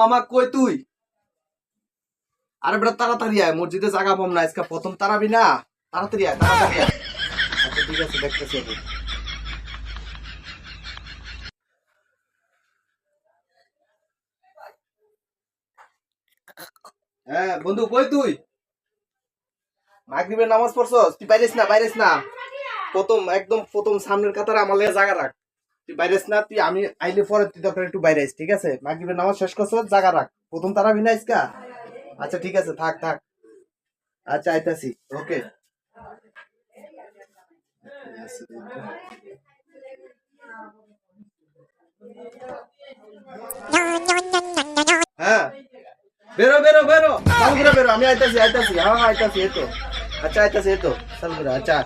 মামা কই তুই? আরে বেটা, তাড়াতাড়ি আয়, মসজিদে জায়গা পাম না, আজকে প্রথম তারাবি না। তাড়াতাড়ি আয় তাড়াতাড়ি আয়। আচ্ছা ঠিক আছে, দেখতেছি আমি হ্যাঁ বন্ধু, কই তুই? মাগরিবের নামাজ পড়ছস? তুই বাইরেস না বাইরেস না। প্রথম, একদম প্রথম সামনের কাতারে আমার জায়গা রাখ। বাইরেস না, তুই আমি আইলে পরে তুই তখন একটু বাইরে ঠিক আছে? মাগরিবের নামাজ শেষ করছস জায়গা রাখ। প্রথম তারা আইসকা আচ্ছা ঠিক আছে, থাক থাক। আচ্ছা আইতাছি। ওকে। হ্যাঁ। বেরো বেরো বেরো। চালু বেরো, আমি আইতাছি আইতাছি। হ্যাঁ আইতাছি, এই তো। আচ্ছা আইতাছি, এই তো। চালু করে আচ্ছা।